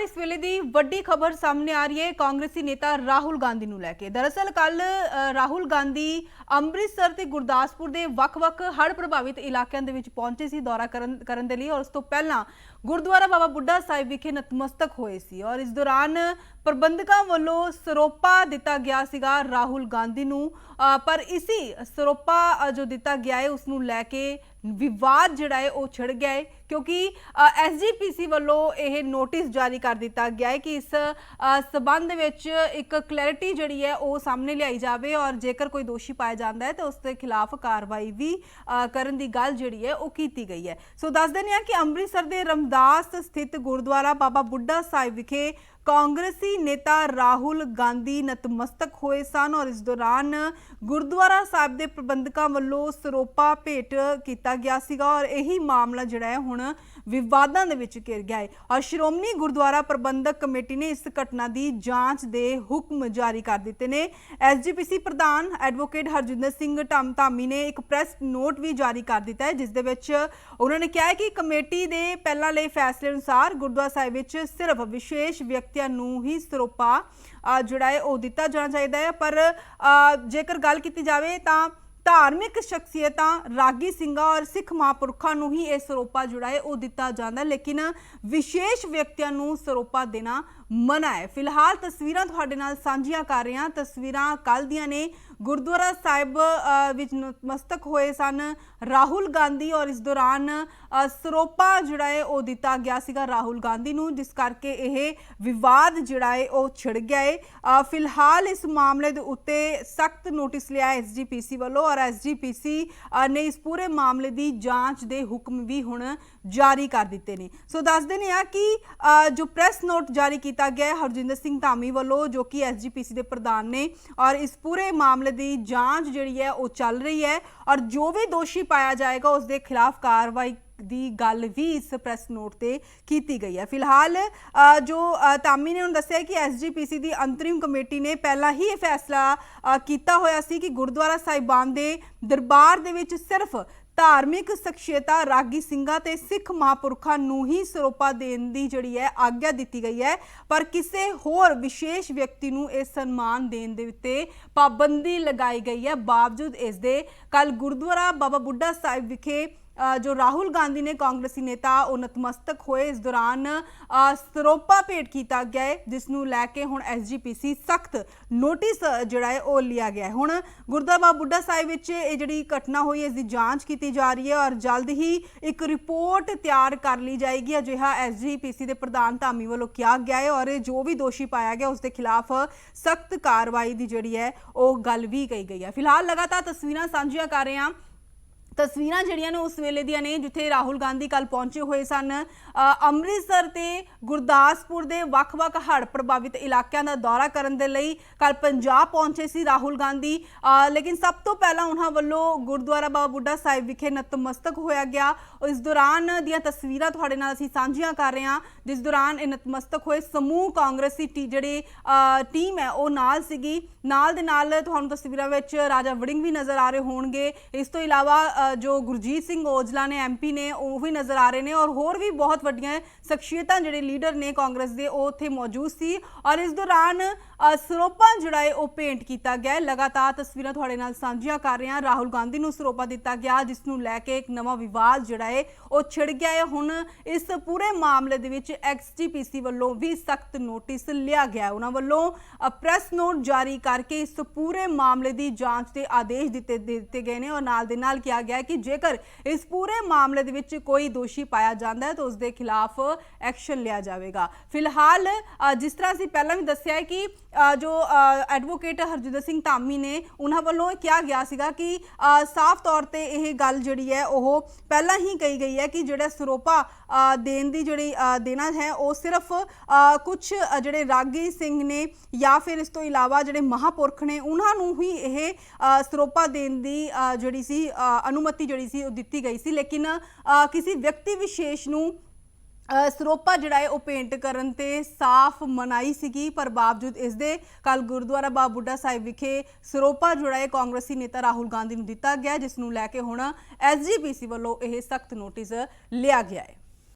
ਫਿਲਹਾਲ ਇਸ ਵੇਲੇ ਦੀ ਵੱਡੀ ਖਬਰ ਸਾਹਮਣੇ ਆ ਰਹੀ ਹੈ ਕਾਂਗਰਸੀ ਨੇਤਾ ਰਾਹੁਲ ਗਾਂਧੀ ਨੂੰ ਲੈ ਕੇ। ਦਰਅਸਲ ਕੱਲ ਰਾਹੁਲ ਗਾਂਧੀ ਅੰਮ੍ਰਿਤਸਰ ਤੇ ਗੁਰਦਾਸਪੁਰ ਦੇ ਵੱਖ-ਵੱਖ ਹੜ੍ਹ ਪ੍ਰਭਾਵਿਤ ਇਲਾਕਿਆਂ ਦੇ ਵਿੱਚ ਪਹੁੰਚੇ ਸੀ ਦੌਰਾ ਕਰਨ ਕਰਨ ਦੇ ਲਈ ਔਰ ਉਸ ਤੋਂ ਪਹਿਲਾਂ ਗੁਰਦੁਆਰਾ ਬਾਬਾ ਬੁੱਢਾ ਸਾਹਿਬ ਵਿਖੇ ਨਤਮਸਤਕ ਹੋਏ ਸੀ ਔਰ ਇਸ ਦੌਰਾਨ ਪ੍ਰਬੰਧਕਾਂ ਵੱਲੋਂ ਸਰੋਪਾ ਦਿੱਤਾ ਗਿਆ ਸੀਗਾ ਰਾਹੁਲ ਗਾਂਧੀ ਨੂੰ। ਅ, ਪਰ ਇਸੀ ਸਰੋਪਾ ਜੋ ਦਿੱਤਾ ਗਿਆ ਹੈ ਉਸ ਨੂੰ ਲੈ ਕੇ ਵਿਵਾਦ ਜਿਹੜਾ ਹੈ ਉਹ ਛਿੜ ਗਿਆ ਹੈ ਕਿਉਂਕਿ ਐਸਜੀਪੀਸੀ ਵੱਲੋਂ ਇਹ ਨੋਟਿਸ ਜਾਰੀ ਕਰ ਦਿੱਤਾ ਗਿਆ ਹੈ ਕਿ ਇਸ ਅ, ਸਬੰਧ ਵਿੱਚ ਇੱਕ ਕਲੈਰਿਟੀ ਜਿਹੜੀ ਹੈ ਉਹ ਸਾਹਮਣੇ ਲਿਆਈ ਜਾਵੇ ਔਰ ਜੇਕਰ ਕੋਈ ਦੋਸ਼ੀ ਪਾਇਆ ਜਾਂਦਾ ਹੈ ਤਾਂ ਉਸ ਦੇ ਖਿਲਾਫ ਕਾਰਵਾਈ ਵੀ ਕਰਨ ਦੀ ਗੱਲ ਜਿਹੜੀ ਹੈ ਉਹ ਕੀਤੀ ਗਈ ਹੈ। ਸੋ ਦੱਸ ਦਿੰਦੇ ਹਾਂ ਕਿ ਅੰਮ੍ਰਿਤਸਰ ਦੇ ਰਮਦਾਸ ਸਥਿਤ ਗੁਰਦੁਆਰਾ ਬਾਬਾ ਬੁੱਢਾ ਸਾਹਿਬ ਵਿਖੇ ਕਾਂਗਰਸੀ ਨੇਤਾ ਰਾਹੁਲ ਗਾਂਧੀ ਨਤਮਸਤਕ ਹੋਏ ਸਨ ਔਰ ਇਸ ਦੌਰਾਨ ਗੁਰਦੁਆਰਾ ਸਾਹਿਬ ਦੇ ਪ੍ਰਬੰਧਕਾਂ ਵੱਲੋਂ ਸਰੋਪਾ ਭੇਟ ਕੀਤਾ ਗਿਆ ਸੀਗਾ ਔਰ ਇਹੀ ਮਾਮਲਾ ਜਿਹੜਾ ਹੈ ਹੁਣ ਵਿਵਾਦਾਂ ਦੇ ਵਿੱਚ ਘਿਰ ਗਿਆ ਹੈ। ਔਰ ਸ਼੍ਰੋਮਣੀ ਗੁਰਦੁਆਰਾ ਪ੍ਰਬੰਧਕ ਕਮੇਟੀ ਨੇ ਇਸ ਘਟਨਾ ਦੀ ਜਾਂਚ ਦੇ ਹੁਕਮ ਜਾਰੀ ਕਰ ਦਿੱਤੇ ਨੇ। ਐਸਜੀਪੀਸੀ ਪ੍ਰਧਾਨ ਐਡਵੋਕੇਟ ਹਰਜਿੰਦਰ ਸਿੰਘ ਢਾਮੀ ਨੇ ਇੱਕ ਪ੍ਰੈਸ ਨੋਟ ਵੀ ਜਾਰੀ ਕਰ ਦਿੱਤਾ ਹੈ, ਜਿਸ ਦੇ ਵਿੱਚ ਉਹਨਾਂ ਨੇ ਕਿਹਾ ਹੈ ਕਿ ਕਮੇਟੀ ਦੇ ਪਹਿਲਾਂ ਲਏ ਫੈਸਲੇ ਅਨੁਸਾਰ ਗੁਰਦੁਆਰਾ ਸਾਹਿਬ ਵਿੱਚ ਸਿਰਫ ਵਿਸ਼ੇਸ਼ ਵਿਅਕਤੀ ਵਿਅਕਤੀਆਂ ਨੂੰ ਹੀ ਸਰੋਪਾ ਅ, ਜਿਹੜਾ ਹੈ ਉਹ ਦਿੱਤਾ ਜਾਣਾ ਚਾਹੀਦਾ ਹੈ। ਪਰ ਅ, ਜੇਕਰ ਗੱਲ ਕੀਤੀ ਜਾਵੇ ਤਾਂ ਧਾਰਮਿਕ ਸ਼ਖਸੀਅਤਾਂ ਰਾਗੀ ਸਿੰਘਾਂ ਔਰ ਸਿੱਖ ਮਹਾਂਪੁਰਖਾਂ ਨੂੰ ਹੀ ਇਹ ਸਰੋਪਾ ਜਿਹੜਾ ਹੈ ਉਹ ਦਿੱਤਾ ਜਾਂਦਾ ਲੇਕਿਨ ਵਿਸ਼ੇਸ਼ ਵਿਅਕਤੀਆਂ ਨੂੰ ਸਰੋਪਾ ਦੇਣਾ ਮਨਾ ਹੈ। ਫਿਲਹਾਲ ਤਸਵੀਰਾਂ ਤੁਹਾਡੇ ਨਾਲ ਸਾਂਝੀਆਂ ਕਰ ਰਹੇ। ਹਾਂ ਤਸਵੀਰਾਂ ਕੱਲ ਦੀਆਂ ਨੇ। ਗੁਰਦੁਆਰਾ ਸਾਹਿਬ ਵਿੱਚ ਨਤਮਸਤਕ ਹੋਏ ਸਨ ਰਾਹੁਲ ਗਾਂਧੀ ਔਰ ਇਸ ਦੌਰਾਨ ਸਰੋਪਾ ਜਿਹੜਾ ਹੈ ਉਹ ਦਿੱਤਾ ਗਿਆ ਸੀਗਾ ਰਾਹੁਲ ਗਾਂਧੀ ਨੂੰ, ਜਿਸ ਕਰਕੇ ਇਹ ਵਿਵਾਦ ਜਿਹੜਾ ਹੈ ਉਹ ਛਿੜ ਗਿਆ ਹੈ। ਫਿਲਹਾਲ ਇਸ ਮਾਮਲੇ ਦੇ ਉੱਤੇ ਸਖਤ ਨੋਟਿਸ ਲਿਆ ਐਸਜੀਪੀਸੀ ਵੱਲੋਂ ਔਰ ਐਸਜੀਪੀਸੀ ਨੇ ਇਸ ਪੂਰੇ ਮਾਮਲੇ ਦੀ ਜਾਂਚ ਦੇ ਹੁਕਮ ਵੀ ਹੁਣ ਜਾਰੀ ਕਰ ਦਿੱਤੇ ਨੇ। ਸੋ ਦੱਸ ਦਿੰਦੇ ਆ ਕਿ ਜੋ ਪ੍ਰੈਸ ਨੋਟ ਜਾਰੀ ਕੀਤਾ ਗਿਆ ਹੈ ਹਰਜਿੰਦਰ ਸਿੰਘ ਧਾਮੀ ਵੱਲੋਂ ਜੋ ਕਿ ਐਸਜੀਪੀਸੀ ਦੇ ਪ੍ਰਧਾਨ ਨੇ। ਔਰ ਇਸ ਪੂਰੇ ਮਾਮਲੇ ਦੀ ਜਾਂਚ ਜਿਹੜੀ ਹੈ ਉਹ ਚੱਲ ਰਹੀ ਹੈ। ਔਰ ਜੋ ਵੀ ਦੋਸ਼ੀ ਪਾਇਆ ਜਾਏਗਾ ਉਸ ਦੇ ਖਿਲਾਫ ਕਾਰਵਾਈ ਦੀ ਗੱਲ ਵੀ ਇਸ ਪ੍ਰੈਸ ਨੋਟ ਤੇ ਕੀਤੀ ਗਈ ਹੈ। ਫਿਲਹਾਲ ਜੋ ਅ, ਧਾਮੀ ਨੇ ਹੁਣ ਦੱਸਿਆ ਕਿ ਐਸਜੀਪੀਸੀ ਦੀ ਅੰਤਰਿਮ ਕਮੇਟੀ ਨੇ ਪਹਿਲਾਂ ਹੀ ਇਹ ਫੈਸਲਾ ਕੀਤਾ ਹੋਇਆ ਸੀ ਕਿ ਗੁਰਦੁਆਰਾ ਸਾਹਿਬਾਨ ਦੇ ਦਰਬਾਰ ਦੇ ਵਿੱਚ ਸਿਰਫ ਧਾਰਮਿਕ ਸ਼ਖਸੀਅਤਾਂ ਰਾਗੀ ਸਿੰਘਾਂ ਤੇ ਸਿੱਖ ਮਹਾਂਪੁਰਖਾਂ ਨੂੰ ਹੀ ਸਰੋਪਾ ਦੇਣ ਦੀ ਜਿਹੜੀ ਹੈ ਆਗਿਆ ਦਿੱਤੀ ਗਈ ਹੈ। ਪਰ ਕਿਸੇ ਹੋਰ ਵਿਸ਼ੇਸ਼ ਵਿਅਕਤੀ ਨੂੰ ਇਹ ਸਨਮਾਨ ਦੇਣ ਦੇ ਉੱਤੇ ਪਾਬੰਦੀ ਲਗਾਈ ਗਈ ਹੈ। ਬਾਵਜੂਦ ਇਸ ਦੇ ਕੱਲ ਗੁਰਦੁਆਰਾ ਬਾਬਾ ਬੁੱਢਾ ਸਾਹਿਬ ਵਿਖੇ ਜੋ ਰਾਹੁਲ ਗਾਂਧੀ ਨੇ ਕਾਂਗਰਸੀ ਨੇਤਾ ਉਹ ਨਤਮਸਤਕ ਹੋਏ, ਇਸ ਦੌਰਾਨ ਸਰੋਪਾ ਭੇਟ ਕੀਤਾ ਗਿਆ ਹੈ ਜਿਸ ਨੂੰ ਲੈ ਕੇ ਹੁਣ ਐਸਜੀਪੀਸੀ ਸਖਤ ਨੋਟਿਸ, ਜਿਹੜਾ ਹੈ ਉਹ ਲਿਆ ਗਿਆ ਹੈ ਹੁਣ ਗੁਰਦੁਆਰਾ ਬੁੱਢਾ ਸਾਹਿਬ ਵਿੱਚ ਇਹ ਜਿਹੜੀ ਘਟਨਾ ਹੋਈ ਹੈ ਇਸ ਦੀ ਜਾਂਚ ਕੀਤੀ ਜਾ ਰਹੀ ਹੈ ਔਰ ਜਲਦ ਹੀ ਇੱਕ ਰਿਪੋਰਟ ਤਿਆਰ ਕਰ ਲਈ ਜਾਏਗੀ। ਅਜਿਹਾ ਐਸਜੀਪੀਸੀ ਦੇ ਪ੍ਰਧਾਨ ਧਾਮੀ ਵੱਲੋਂ ਕਿਹਾ ਗਿਆ ਹੈ ਔਰ ਜੋ ਵੀ ਦੋਸ਼ੀ ਪਾਇਆ ਗਿਆ ਉਸ ਦੇ ਖਿਲਾਫ ਸਖਤ ਕਾਰਵਾਈ ਦੀ ਜਿਹੜੀ ਹੈ ਉਹ ਗੱਲ ਵੀ ਕਹੀ ਗਈ ਹੈ। ਫਿਲਹਾਲ ਲਗਾਤਾਰ ਤਸਵੀਰਾਂ ਸਾਂਝੀਆਂ ਕਰ ਰਹੇ ਹਾਂ। ਤਸਵੀਰਾਂ ਜਿਹੜੀਆਂ ਨੇ ਉਸ ਵੇਲੇ ਦੀਆਂ ਨੇ, ਜਿੱਥੇ ਰਾਹੁਲ ਗਾਂਧੀ ਕੱਲ ਪਹੁੰਚੇ ਹੋਏ ਸਨ ਅੰਮ੍ਰਿਤਸਰ ਤੇ ਗੁਰਦਾਸਪੁਰ ਦੇ ਵੱਖ-ਵੱਖ ਹੜ੍ਹ ਪ੍ਰਭਾਵਿਤ ਇਲਾਕਿਆਂ ਦਾ ਦੌਰਾ ਕਰਨ ਦੇ ਲਈ ਕੱਲ ਪੰਜਾਬ ਪਹੁੰਚੇ ਸੀ ਰਾਹੁਲ ਗਾਂਧੀ। ਲੇਕਿਨ ਸਭ ਤੋਂ ਪਹਿਲਾਂ ਉਹਨਾਂ ਵੱਲੋਂ ਗੁਰਦੁਆਰਾ ਬਾਬਾ ਬੁੱਢਾ ਸਾਹਿਬ ਵਿਖੇ ਨਤਮਸਤਕ ਹੋਇਆ ਗਿਆ। ਇਸ ਦੌਰਾਨ ਦੀਆਂ ਤਸਵੀਰਾਂ ਤੁਹਾਡੇ ਨਾਲ ਅਸੀਂ ਸਾਂਝੀਆਂ ਕਰ ਰਹੇ ਹਾਂ। ਜਿਸ ਦੌਰਾਨ ਇਹ ਨਤਮਸਤਕ ਹੋਏ ਸਮੂਹ ਕਾਂਗਰਸੀ ਟੀ, ਜਿਹੜੀ ਟੀਮ ਹੈ, ਉਹ ਨਾਲ ਸੀਗੀ। ਨਾਲ ਦੇ ਨਾਲ ਤੁਹਾਨੂੰ ਤਸਵੀਰਾਂ ਵਿੱਚ ਰਾਜਾ ਵੜਿੰਗ ਵੀ ਨਜ਼ਰ ਆ ਰਹੇ ਹੋਣਗੇ। ਇਸ ਤੋਂ ਇਲਾਵਾ ਜੋ ਗੁਰਜੀਤ ਸਿੰਘ ਔਜਲਾ ਨੇ ਐਮਪੀ ਨੇ, ਉਹ ਵੀ ਨਜ਼ਰ ਆ ਰਹੇ ਨੇ ਔਰ ਹੋਰ ਵੀ ਬਹੁਤ ਵੱਡੀਆਂ ਸ਼ਖਸੀਅਤਾਂ ਜਿਹੜੇ ਲੀਡਰ ਨੇ ਕਾਂਗਰਸ ਦੇ, ਉਹ ਉੱਥੇ ਮੌਜੂਦ ਸੀ ਔਰ ਇਸ ਦੌਰਾਨ ਸਰੋਪਾ ਜਿਹੜਾ ਹੈ ਉਹ ਪੇਂਟ ਕੀਤਾ ਗਿਆ ਲਗਾਤਾਰ ਤਸਵੀਰਾਂ ਤੁਹਾਡੇ ਨਾਲ ਸਾਂਝੀਆਂ ਕਰ ਰਹੇ ਹਾਂ। ਰਾਹੁਲ ਗਾਂਧੀ ਨੂੰ ਸਰੋਪਾ ਦਿੱਤਾ ਗਿਆ, ਜਿਸ ਨੂੰ ਲੈ ਕੇ ਇੱਕ ਨਵਾਂ ਵਿਵਾਦ ਜਿਹੜਾ ਹੈ ਉਹ ਛਿੜ ਗਿਆ ਹੈ ਹੁਣ ਇਸ ਪੂਰੇ ਮਾਮਲੇ ਦੇ ਵਿੱਚ ਐਕਸਟੀਪੀਸੀ ਵੱਲੋਂ ਵੀ ਸਖਤ ਨੋਟਿਸ ਲਿਆ ਗਿਆ ਉਹਨਾਂ ਵੱਲੋਂ ਪ੍ਰੈਸ ਨੋਟ ਜਾਰੀ ਕਰਕੇ ਇਸ ਪੂਰੇ ਮਾਮਲੇ ਦੀ ਜਾਂਚ ਦੇ ਆਦੇਸ਼ ਦਿੱਤੇ ਦਿੱਤੇ ਗਏ ਨੇ ਔਰ ਨਾਲ ਦੇ ਨਾਲ ਕਿਹਾ ਗਿਆ ਕਿ ਜੇਕਰ ਇਸ ਪੂਰੇ ਮਾਮਲੇ ਦੇ ਵਿੱਚ ਕੋਈ ਦੋਸ਼ੀ ਪਾਇਆ ਜਾਂਦਾ ਹੈ ਤਾਂ ਉਸ ਦੇ ਖਿਲਾਫ ਐਕਸ਼ਨ ਲਿਆ ਜਾਵੇਗਾ। ਫਿਲਹਾਲ ਜਿਸ ਤਰ੍ਹਾਂ ਅਸੀਂ ਪਹਿਲਾਂ ਵੀ ਦੱਸਿਆ ਹੈ ਕਿ ਜੋ ਐਡਵੋਕੇਟ ਹਰਜਿੰਦਰ ਸਿੰਘ ਧਾਮੀ ਨੇ ਉਹਨਾਂ ਵੱਲੋਂ ਕਿਹਾ ਗਿਆ ਸੀਗਾ ਕਿ ਸਾਫ਼ ਤੌਰ ਤੇ ਇਹ ਗੱਲ ਜਿਹੜੀ ਹੈ ਉਹ ਪਹਿਲਾਂ ਹੀ ਕਹੀ ਗਈ ਹੈ ਕਿ ਜਿਹੜਾ ਸਰੋਪਾ ਦੇਣ ਦੀ ਜਿਹੜੀ ਦੇਣਾ ਹੈ ਉਹ ਸਿਰਫ ਕੁਝ ਜਿਹੜੇ ਰਾਗੀ ਸਿੰਘ ਨੇ ਜਾਂ ਫਿਰ ਇਸ ਤੋਂ ਇਲਾਵਾ ਜਿਹੜੇ ਮਹਾਪੁਰਖ ਨੇ ਉਹਨਾਂ ਨੂੰ ਹੀ ਇਹ ਸਰੋਪਾ ਦੇਣ ਦੀ ਜਿਹੜੀ ਸੀ ਅ, ਅਨੁਮਤੀ ਜਿਹੜੀ ਸੀ ਉਹ ਦਿੱਤੀ ਗਈ ਸੀ ਲੇਕਿਨ ਅ, ਕਿਸੇ ਵਿਅਕਤੀ ਵਿਸ਼ੇਸ਼ ਨੂੰ ਅ, ਸਰੋਪਾ ਜਿਹੜਾ ਹੈ ਉਹ ਪੇਂਟ ਕਰਨ ਤੇ ਸਾਫ਼ ਮਨਾਈ ਸੀਗੀ ਪਰ ਬਾਵਜੂਦ ਇਸ ਦੇ ਕੱਲ ਗੁਰਦੁਆਰਾ ਬਾਬਾ ਬੁੱਢਾ ਸਾਹਿਬ ਵਿਖੇ ਸਰੋਪਾ ਜਿਹੜਾ ਹੈ ਕਾਂਗਰਸੀ ਨੇਤਾ ਰਾਹੁਲ ਗਾਂਧੀ ਨੂੰ ਦਿੱਤਾ ਗਿਆ ਜਿਸ ਨੂੰ ਲੈ ਕੇ ਹੁਣ ਐਸਜੀਪੀਸੀ ਵੱਲੋਂ ਇਹ ਸਖਤ ਨੋਟਿਸ ਲਿਆ ਗਿਆ ਹੈ।